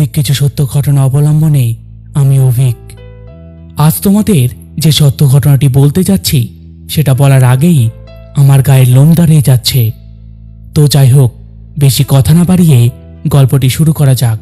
মর্মান্তিক কিছু সত্য ঘটনা অবলম্বনে আমি অভিক। আজ তোমাদের যে সত্য ঘটনাটি বলতে যাচ্ছি, সেটা বলার আগেই আমার গায়ের লোম দাঁড়িয়ে যাচ্ছে। তো যাই হোক, বেশি কথা না বাড়িয়ে গল্পটি শুরু করা যাক।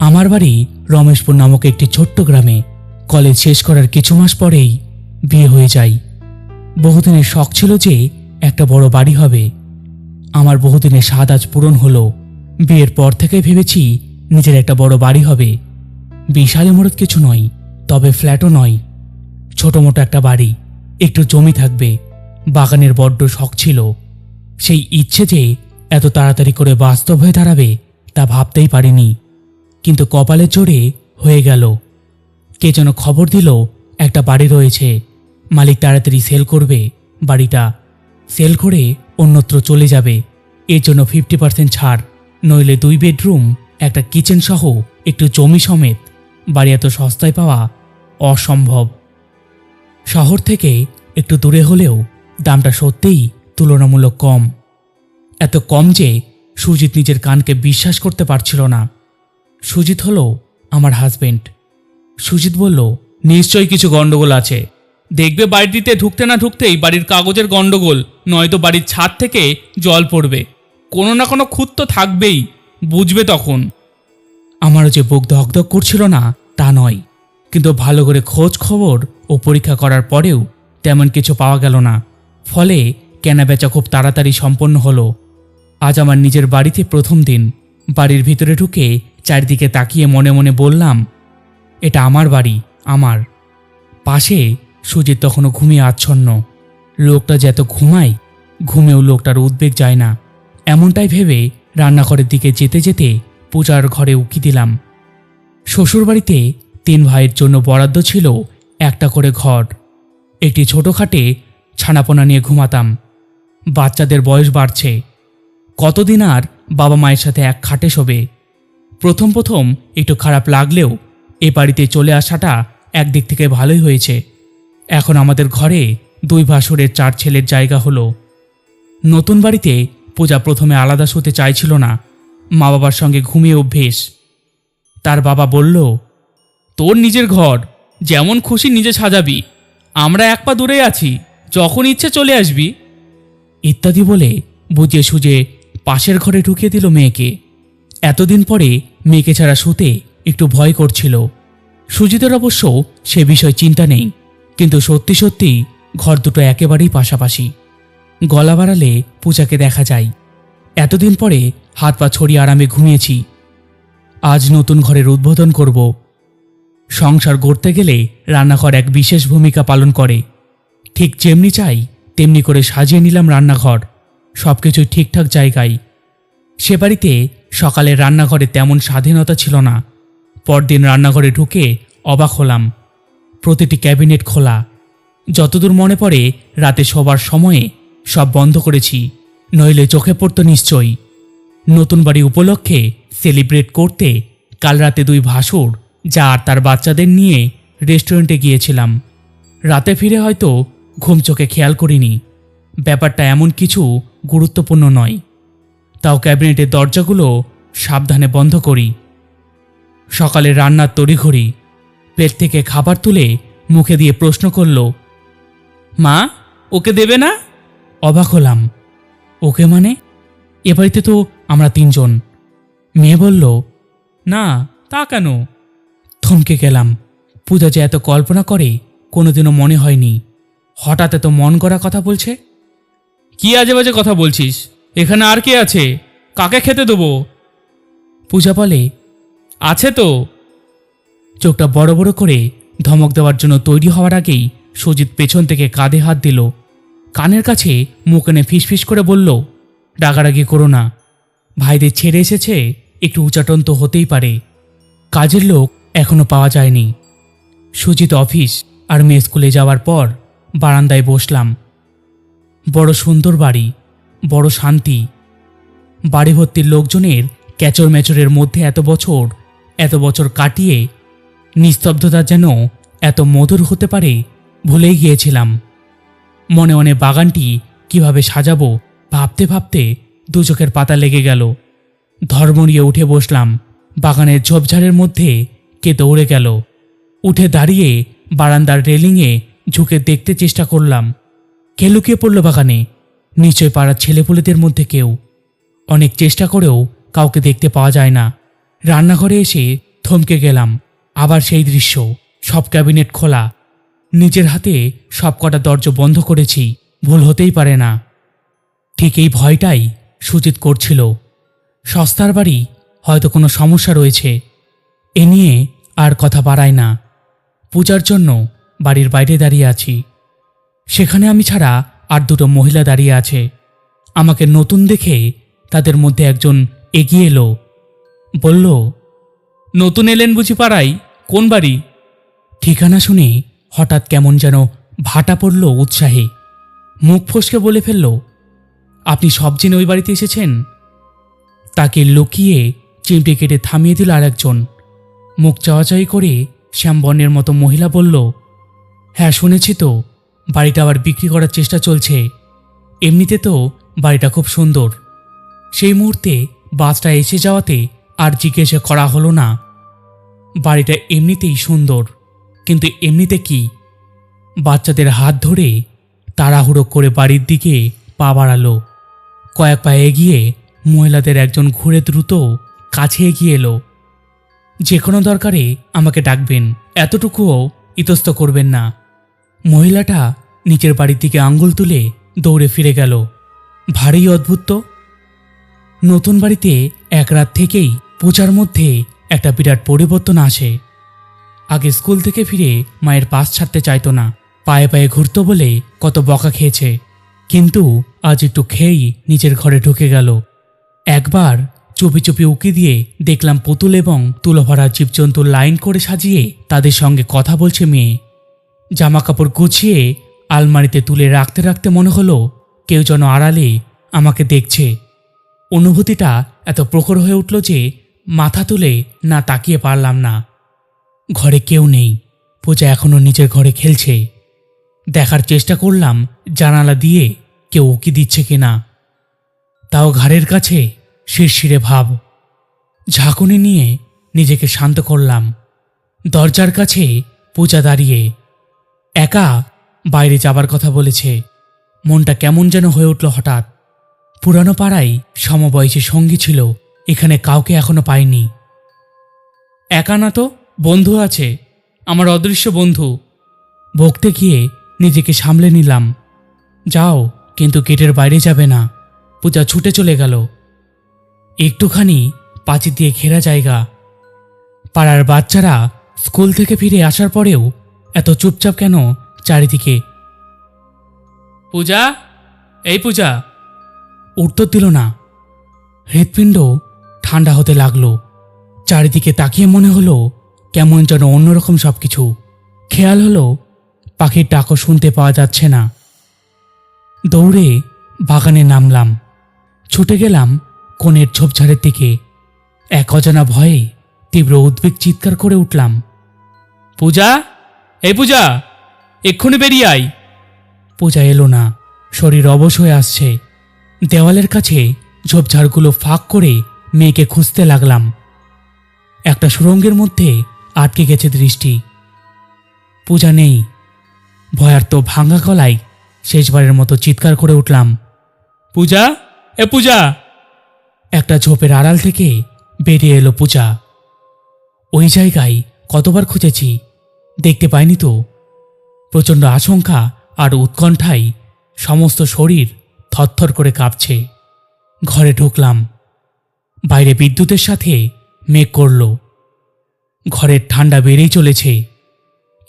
আমার বাড়ি রমেশপুর নামক একটি ছোট্ট গ্রামে কলেজ শেষ করার কিছু মাস পরেই বিয়ে হয়ে যায় বহুদিনের শখ ছিল যে একটা বড় বাড়ি হবে। আমার বহুদিনের স্বাদ আজ পূরণ হলো। বিয়ের পর থেকে ভেবেছি নিজের একটা বড় বাড়ি হবে। বিশাল ইমারত কিছু নয়, তবে ফ্ল্যাটও নয়। ছোট মোটো একটা বাড়ি, একটু জমি থাকবে, বাগানের বড্ড শখ ছিল। সেই ইচ্ছে যে এত তাড়াতাড়ি করে বাস্তব হয়ে দাঁড়াবে, তা ভাবতেই পারিনি। কিন্তু কপালের জোরে হয়ে গেল। কে যেন খবর দিল, একটা বাড়ি রয়েছে। মালিক তাড়াতাড়ি সেল করবে বাড়িটা। সেল করে অন্যত্র চলে যাবে। এর জন্য ফিফটি পার্সেন্ট ছাড়, নইলে দুই বেডরুম একটা কিচেন সহ একটু জমি সমেত বাড়ি এত সস্তায় পাওয়া অসম্ভব। শহর থেকে একটু দূরে হলেও দামটা সত্যিই তুলনামূলক কম। এত কম যে সুজিত নিজের কানকে বিশ্বাস করতে পারছিল না। সুজিত হলো আমার হাজবেন্ড সুজিত বলল, নিশ্চয়ই কিছু গণ্ডগোল আছে। দেখবে বাড়িটিতে ঢুকতে না ঢুকতেই বাড়ির কাগজের গণ্ডগোল নয়তো বাড়ির ছাদ থেকে জল পড়বে। কোনো না কোনো খুঁত তো থাকবেই। বুঝবে তখন। আমারও যে বুক ধকধক করছিল না, তা নয়। কিন্তু ভালো করে খোঁজ খবর ও পরীক্ষা করার পরেও তেমন কিছু পাওয়া গেল না। ফলে কেনাবেচা খুব তাড়াতাড়ি সম্পন্ন হলো। আজ আমার নিজের বাড়িতে প্রথম দিন। বাড়ির ভিতরে ঢুকে চারিদিকে তাকিয়ে মনে মনে বললাম, এটা আমার বাড়ি, আমার। পাশে সুজিত তখনও ঘুমিয়ে আচ্ছন্ন। লোকটা যে এত ঘুমায়, ঘুমেও লোকটার উদ্বেগ যায় না। এমনটাই ভেবে রান্নাঘরের দিকে যেতে যেতে পূজার ঘরে উকি দিলাম। শ্বশুরবাড়িতে তিন ভাইয়ের জন্য বরাদ্দ ছিল একটা করে ঘর। একটি ছোট খাটে ছানাপোনা নিয়ে ঘুমাতাম। বাচ্চাদের বয়স বাড়ছে। কতদিন আর বাবা মায়ের সাথে এক খাটে শোবে? প্রথম প্রথম একটু খারাপ লাগলেও এ বাড়িতে চলে আসাটা একদিক থেকে ভালোই হয়েছে। এখন আমাদের ঘরে দুই ভাসুরের চার ছেলের জায়গা হলো। নতুন বাড়িতে পূজা প্রথমে আলাদা শুতে চাইছিল না মা বাবার সঙ্গে ঘুমিয়ে অভ্যেস। তার বাবা বলল, তোর নিজের ঘর, যেমন খুশি নিজে সাজাবি। আমরা এক পা দূরে আছি, যখন ইচ্ছে চলে আসবি। ইত্যাদি বলে বুঝিয়ে সুজে পাশের ঘরে ঢুকিয়ে দিল মেয়েকে। এতদিন পরে মেয়েকে ছাড়া শুতে একটু ভয় করছিল। সুজিতের অবশ্য সে বিষয় চিন্তা নেই, কিন্তু সত্যি সত্যি ঘর দুটো একেবারেই পাশাপাশি। গলা বাড়ালে পূজাকে দেখা যায়। এতদিন পরে হাত পা ছড়িয়ে আরামে ঘুমিয়েছি। আজ নতুন ঘরের উদ্বোধন করব। সংসার গড়তে গেলে রান্নাঘর এক বিশেষ ভূমিকা পালন করে। ঠিক যেমনি চাই, তেমনি করে সাজিয়ে নিলাম রান্নাঘর। সব কিছুই ঠিকঠাক জায়গায়। সে বাড়িতে সকালে রান্নাঘরে তেমন স্বাধীনতা ছিল না। পরদিন রান্নাঘরে ঢুকে অবাক হলাম। প্রতিটি ক্যাবিনেট খোলা। যতদূর মনে পড়ে, রাতে শোবার সময়ে সব বন্ধ করেছি। নইলে চোখে পড়তো নিশ্চয়ই। নতুন বাড়ি উপলক্ষে সেলিব্রেট করতে কাল রাতে দুই ভাসুর, যা আর তার বাচ্চাদের নিয়ে রেস্টুরেন্টে গিয়েছিলাম। রাতে ফিরে হয়তো ঘুম চোখে খেয়াল করিনি। ব্যাপারটা এমন কিছু গুরুত্বপূর্ণ নয়। তাও ক্যাবিনেটের দরজাগুলো সাবধানে বন্ধ করি। সকালে রান্নার তড়িঘড়ি প্লেট থেকে খাবার তুলে মুখে দিয়ে প্রশ্ন করল, মা, ওকে দেবে না? অবাক হলাম। ওকে মানে? এ বাড়িতে তো আমরা তিনজন। মেয়ে বলল, না, তা কেন? থমকে গেলাম। পূজা যে এত কল্পনা করে, কোনোদিনও মনে হয়নি। হঠাৎ এত মন করা কথা বলছে? কি আজে বাজে কথা বলছিস? এখানে আর কে আছে? কাকে খেতে দেবো? পূজা বলে, আছে তো। চোখটা বড় বড় করে ধমক দেওয়ার জন্য তৈরি হওয়ার আগেই সুজিত পেছন থেকে কাঁধে হাত দিল। কানের কাছে মুখ এনে ফিসফিস করে বলল, রাগারাগি করো না। ভাইদের ছেড়ে এসেছে, একটু উচাটন তো হতেই পারে। কাজের লোক এখনও পাওয়া যায়নি। সুজিত অফিস আর মেয়ে স্কুলে যাওয়ার পর বারান্দায় বসলাম। বড় সুন্দর বাড়ি, বড় শান্তি। বাড়ি ভর্তির লোকজনের ক্যাচর ম্যাচরের মধ্যে এত বছর এত বছর কাটিয়ে নিস্তব্ধতা যেন এত মধুর হতে পারে ভুলেই গিয়েছিলাম। মনে মনে বাগানটি কীভাবে সাজাবো ভাবতে ভাবতে দু চোখের পাতা লেগে গেল। ধর্ম নিয়ে উঠে বসলাম। বাগানের ঝোপঝাড়ের মধ্যে কে দৌড়ে গেল। উঠে দাঁড়িয়ে বারান্দার রেলিংয়ে ঝুঁকে দেখতে চেষ্টা করলাম। কে লুকিয়ে পড়ল বাগানে? নিশ্চয় পাড়ার ছেলেপুলেদের মধ্যে কেউ। অনেক চেষ্টা করেও কাউকে দেখতে পাওয়া যায় না। রান্নাঘরে এসে থমকে গেলাম। আবার সেই দৃশ্য। সব ক্যাবিনেট খোলা। নিজের হাতে সব কটা দরজা বন্ধ করেছি, ভুল হতেই পারে না। ঠিক এই ভয়টাই সুজিত করছিল। সস্তার বাড়ি হয়তো কোনো সমস্যা রয়েছে। এ নিয়ে আর কথা বাড়ায় না। পূজার জন্য বাড়ির বাইরে দাঁড়িয়ে আছি। সেখানে আমি ছাড়া আর দুটো মহিলা দাঁড়িয়ে আছে। আমাকে নতুন দেখে তাদের মধ্যে একজন এগিয়ে এলো। বলল, নতুন এলেন বুঝি পাড়াই কোন বাড়ি? ঠিকানা শুনে হঠাৎ কেমন যেন ভাটা পড়ল উৎসাহে। মুখ ফসকে বলে ফেলল, আপনি সব জেনে ওই বাড়িতে এসেছেন? তাকে লুকিয়ে চিমটে কেটে থামিয়ে দিল আর একজন মুখ চাওয়াচাই করে শ্যামবর্ণের মতো মহিলা বলল হ্যাঁ শুনেছি তো, বাড়িটা আবার বিক্রি করার চেষ্টা চলছে। এমনিতে তো বাড়িটা খুব সুন্দর। সেই মুহূর্তে বাসটা এসে যাওয়াতে আর জিজ্ঞাসা করা হলো না। বাড়িটা এমনিতেই সুন্দর। কিন্তু এমনিতে কি? বাচ্চাদের হাত ধরে তাড়াহুড়ো করে বাড়ির দিকে পা বাড়ালো। কয়েক পা এগিয়ে মহিলাদের একজন ঘুরে দ্রুত কাছে এগিয়ে এলো। যে কোনো দরকারে আমাকে ডাকবেন, এতটুকুও ইতস্ত করবেন না। মহিলাটা নিচের বাড়ির দিকে আঙ্গুল তুলে দৌড়ে ফিরে গেল। ভারী অদ্ভুত তো। নতুন বাড়িতে এক রাত থেকেই পূজার মধ্যে একটা বিরাট পরিবর্তন আসে। আগে স্কুল থেকে ফিরে মায়ের পাশ ছাড়তে চাইতো না। পায়ে পায়ে ঘুরতো বলে কত বকা খেয়েছে। কিন্তু আজ একটু খেয়েই নিজের ঘরে ঢুকে গেল। একবার চুপি চুপি উকি দিয়ে দেখলাম পুতুল এবং তুলোভরা জীবজন্তুর লাইন করে সাজিয়ে তাদের সঙ্গে কথা বলছে মেয়ে। জামা কাপড় গুছিয়ে আলমারিতে তুলে রাখতে রাখতে মনে হলো কেউ যেন আড়ালে আমাকে দেখছে। অনুভূতিটা এত প্রখর হয়ে উঠল যে মাথা তুলে না তাকিয়ে পারলাম না। ঘরে কেউ নেই। পূজা এখনও নিজের ঘরে খেলছে। দেখার চেষ্টা করলাম, জানালা দিয়ে কেউ উকি দিচ্ছে কিনা। তাও ঘাড়ের কাছে শিরশিরে ভাব। ঝাঁকুনি নিয়ে নিজেকে শান্ত করলাম। দরজার কাছে পূজা দাঁড়িয়ে একা বাইরে যাবার কথা বলেছে। মনটা কেমন যেন হয়ে উঠল হঠাৎ। পুরানো পাড়ায় সমবয়সী সঙ্গী ছিল, এখানে কাউকে এখনও পাইনি একা না তো? বন্ধু আছে, আমার অদৃশ্য বন্ধু। বকতে গিয়ে নিজেকে সামলে নিলাম। যাও, কিন্তু গেটের বাইরে যাবে না। পূজা ছুটে চলে গেল। একটুখানি পাঁচি দিয়ে ঘেরা জায়গা। পাড়ার বাচ্চারা স্কুল থেকে ফিরে আসার পরেও এত চুপচাপ কেন চারিদিকে? পূজা? এই পূজা। উত্তর দিল না। হৃৎপিণ্ড ঠান্ডা হতে লাগল। চারিদিকে তাকিয়ে মনে হলো কেমন যেন অন্যরকম সব কিছু খেয়াল হলো, পাখির ডাকও শুনতে পাওয়া যাচ্ছে না। দৌড়ে বাগানে নামলাম। ছুটে গেলাম কোণের ঝোপঝাড়ের দিকে। এক অজানা ভয়ে তীব্র উদ্বেগ চিৎকার করে উঠলাম। পূজা? এ পূজা, এক্ষুনি বেরিয়ে আয়। পূজা এলো না, শরীর অবশ হয়ে আসছে। দেওয়ালের কাছে ঝোপঝাড়গুলো ফাঁক করে মেয়েকে খুঁজতে লাগলাম। একটা সুরঙ্গের মধ্যে আটকে গেছে দৃষ্টি। পূজা নেই। ভয়ার্ত ভাঙা গলায় শেষবারের মতো চিৎকার করে উঠলাম। পূজা? এ পূজা! একটা ঝোপের আড়াল থেকে বেরিয়ে এলো পূজা। ওই জায়গায় কতবার খুঁজেছি, দেখতে পাইনি তো। প্রচণ্ড আশঙ্কা আর উৎকণ্ঠায় সমস্ত শরীর থরথর করে কাঁপছে। ঘরে ঢুকলাম। বাইরে বিদ্যুতের সাথে মেঘ করল। ঘরের ঠান্ডা বেড়েই চলেছে।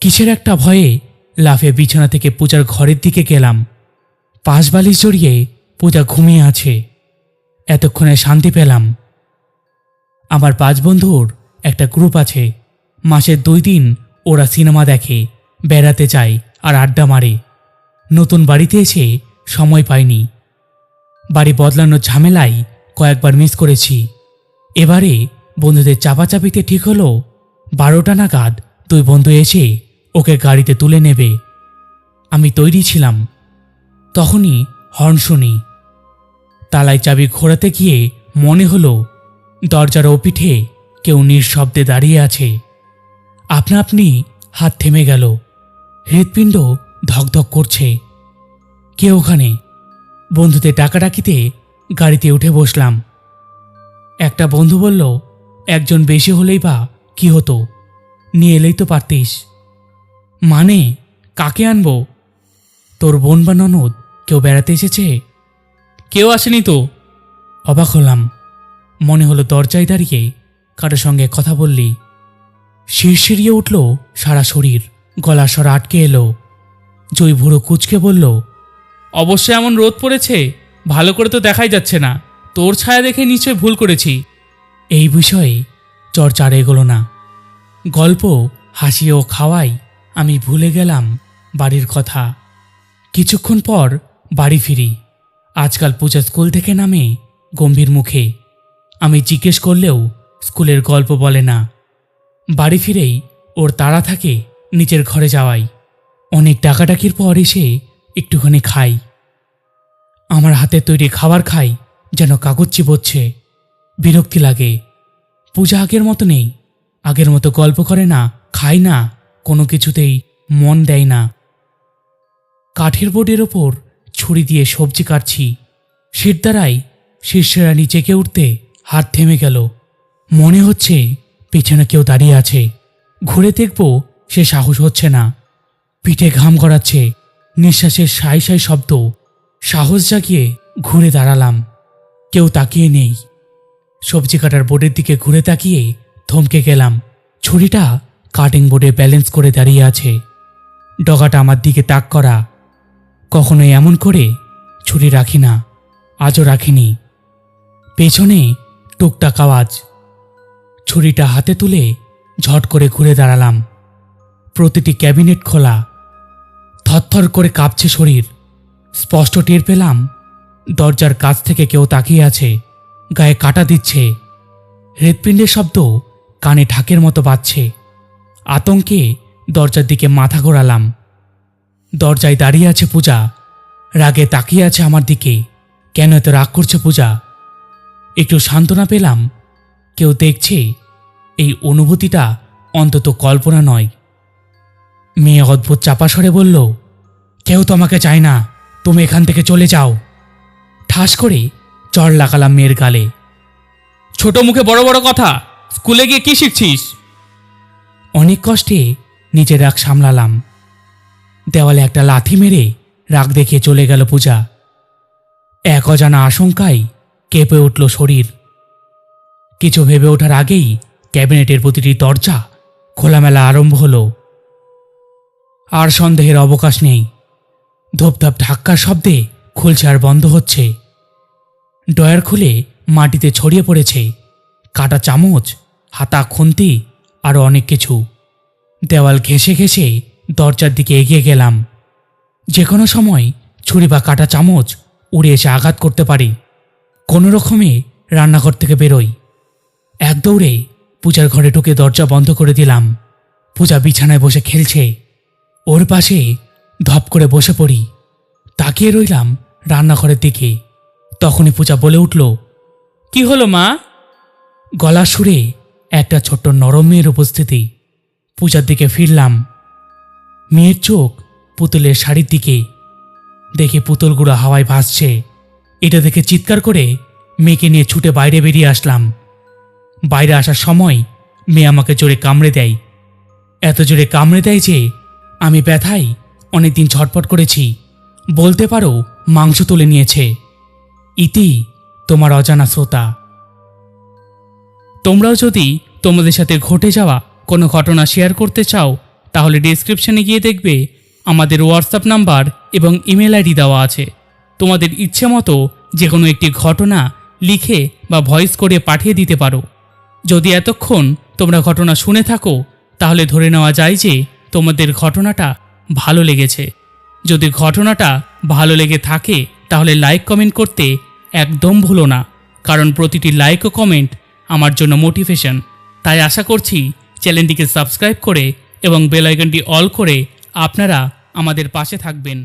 কিসের একটা ভয়ে লাফে বিছানা থেকে পূজার ঘরের দিকে গেলাম। পাশ বালিশ জড়িয়ে পূজা ঘুমিয়ে আছে। এতক্ষণে শান্তি পেলাম। আমার পাঁচ বন্ধুর একটা গ্রুপ আছে। মাসের দুই দিন ওরা সিনেমা দেখে, বেড়াতে যায় আর আড্ডা মারে। নতুন বাড়িতে এসে সময় পাইনি। বাড়ি বদলানোর ঝামেলায় কয়েকবার মিস করেছি। এবারে বন্ধুদের চাপাচাপিতে ঠিক হলো বারোটা নাগাদ দুই বন্ধু এসে ওকে গাড়িতে তুলে নেবে। আমি তৈরি ছিলাম। তখনই হর্ন শুনি। তালায় চাবি ঘোরাতে গিয়ে মনে হলো দরজার ওপিঠে কেউ নিঃশব্দে দাঁড়িয়ে আছে। আপনা আপনি হাত থেমে গেল। হৃৎপিণ্ড ধকধক করছে। কে ওখানে? বন্ধুদের ডাকাডাকিতে গাড়িতে উঠে বসলাম। একটা বন্ধু বলল, একজন বেশি হলেই বা কি হতো? নিয়ে এলেই তো পারতিস। মানে কাকে আনব? তোর বোন বা ননদ কেউ বেড়াতে এসেছে? কেউ আসেনি তো? অবাক হলাম। মনে হলো দরজায় দাঁড়িয়ে কারোর সঙ্গে কথা বললি। শিরশিরিয়ে উঠল সারা শরীর। গলা স্বর আটকে এলো। জয় ভুড়ো কুচকে বলল, অবশ্যই এমন রোদ পড়েছে, ভালো করে তো দেখাই যাচ্ছে না। তোর ছায়া দেখে নিশ্চয় ভুল করেছি। এই বিষয়ে চর্চা আর এগোলো না। গল্প, হাসি ও খাওয়াই আমি ভুলে গেলাম বাড়ির কথা। কিছুক্ষণ পর বাড়ি ফিরি। আজকাল পূজা স্কুল থেকে নামে গম্ভীর মুখে। আমি জিজ্ঞেস করলেও স্কুলের গল্প বলে না। বাড়ি ফিরেই ওর তাড়া থাকে নিচের ঘরে যাওয়াই। অনেক ডাকাডাকির পর এসে একটুখানি খাই। আমার হাতে তৈরি খাবার খাই যেন কাগজ চিবোচ্ছে বিরক্তি লাগে। পূজা আগের মতো নেই। আগের মতো গল্প করে না, খায় না, কোনো কিছুতেই মন দেয় না। কাঠের বোর্ডের ওপর ছুরি দিয়ে সবজি কাটছি। সের দ্বারাই শিষ্যেরা নিচেকে উঠতে হাত থেমে গেল। মনে হচ্ছে পেছনে কেউ দাঁড়িয়ে আছে। ঘুরে দেখব সে সাহস হচ্ছে না। পিঠে ঘাম গড়াচ্ছে। নিঃশ্বাসের সাই সাই শব্দ। সাহস জাগিয়ে ঘুরে দাঁড়ালাম। কেউ তাকিয়ে নেই। সবজি কাটার বোর্ডের দিকে ঘুরে তাকিয়ে থমকে গেলাম। ছুরিটা কাটিং বোর্ডে ব্যালেন্স করে দাঁড়িয়ে আছে। ডগাটা আমার দিকে তাক করা। কখনোই এমন করে ছুরি রাখি না, আজও রাখিনি। পেছনে টুকটাক আওয়াজ। ছুরিটা হাতে তুলে ঝট করে ঘুরে দাঁড়ালাম। প্রতিটি ক্যাবিনেট খোলা। থরথর করে কাঁপছে শরীর। স্পষ্ট টের পেলাম দরজার কাছ থেকে কেউ তাকিয়ে আছে। গায়ে কাটা দিচ্ছে। হৃৎপিণ্ডের শব্দ কানে ঢাকের মতো বাজছে। আতঙ্কে দরজার দিকে মাথা ঘোরালাম। দরজায় দাঁড়িয়ে আছে পূজা। রাগে তাকিয়ে আছে আমার দিকে। কেন এত রাগ করছে পূজা? একটু সান্ত্বনা পেলাম। কেউ দেখছে এই অনুভূতিটা অন্তত কল্পনা নয়। মেয়ে অদ্ভুত চাপা স্বরে বলল, কেউ তোমাকে চায় না। তুমি এখান থেকে চলে যাও। ঠাস করে চড় লাগালাম মেয়ের গালে। ছোট মুখে বড় বড় কথা, স্কুলে গিয়ে কি শিখছিস? অনেক কষ্টে নিজের রাগ সামলালাম। দেওয়ালে একটা লাথি মেরে রাগ দেখিয়ে চলে গেল পূজা। এক অজানা আশঙ্কায় কেঁপে উঠল শরীর। কিছু ভেবে ওঠার আগেই ক্যাবিনেটের প্রতিটি দরজা খোলামেলা আরম্ভ হলো। আর সন্দেহের অবকাশ নেই। ধূপধাপ ধাক্কার শব্দে খুলছে আর বন্ধ হচ্ছে। ডয়ার খুলে মাটিতে ছড়িয়ে পড়েছে। কাটা চামচ, হাতা খুন্তি আরও অনেক কিছু। দেওয়াল ঘেঁষে ঘেঁষে দরজার দিকে এগিয়ে গেলাম। যে কোনো সময় ছুরি বা কাটা চামচ উড়ে এসে আঘাত করতে পারি। কোনো রকমে রান্নাঘর থেকে বেরোই। এক দৌড়ে পূজার ঘরে ঢুকে দরজা বন্ধ করে দিলাম। পূজা বিছানায় বসে খেলছে। ওর পাশে ধপ করে বসে পড়ি। তাকিয়ে রইলাম রান্নাঘরের দিকে। তখনই পূজা বলে উঠল, কি হলো মা? গলা সুরে একটা ছোট্ট নরম মেয়ের উপস্থিতি, পূজার দিকে ফিরলাম। মেয়ের চোখ পুতুলের শাড়ির দিকে, দেখে পুতুলগুলো হাওয়ায় ভাসছে। এটা দেখে চিৎকার করে মেয়েকে নিয়ে ছুটে বাইরে বেরিয়ে আসলাম। বাইরে আসার সময় মেয়ে আমাকে জোরে কামড়ে দেয়। এত জোরে কামড়ে দেয় যে আমি ব্যথায় অনেকদিন ছটপট করেছি। বলতে পারো মাংস তুলে নিয়েছে। ইতি তোমার অজানা শ্রোতা। তোমরাও যদি তোমাদের সাথে ঘটে যাওয়া কোনো ঘটনা শেয়ার করতে চাও, তাহলে ডেসক্রিপশনে গিয়ে দেখবে আমাদের হোয়াটসঅ্যাপ নাম্বার এবং ইমেল আইডি দেওয়া আছে। তোমাদের ইচ্ছে মতো যে কোনো একটি ঘটনা লিখে বা ভয়েস করে পাঠিয়ে দিতে পারো। যদি এতক্ষণ তোমরা ঘটনা শুনে থাকো, তাহলে ধরে নেওয়া যায় যে তোমাদের ঘটনাটা ভালো লেগেছে। যদি ঘটনাটা ভালো লেগে থাকে তাহলে লাইক কমেন্ট করতে একদম ভুলো না, কারণ প্রতিটি লাইক ও কমেন্ট আমার জন্য মোটিভেশন। তাই আশা করছি চ্যানেলটিকে সাবস্ক্রাইব করে এবং বেল আইকনটি অল করে আপনারা আমাদের পাশে থাকবেন।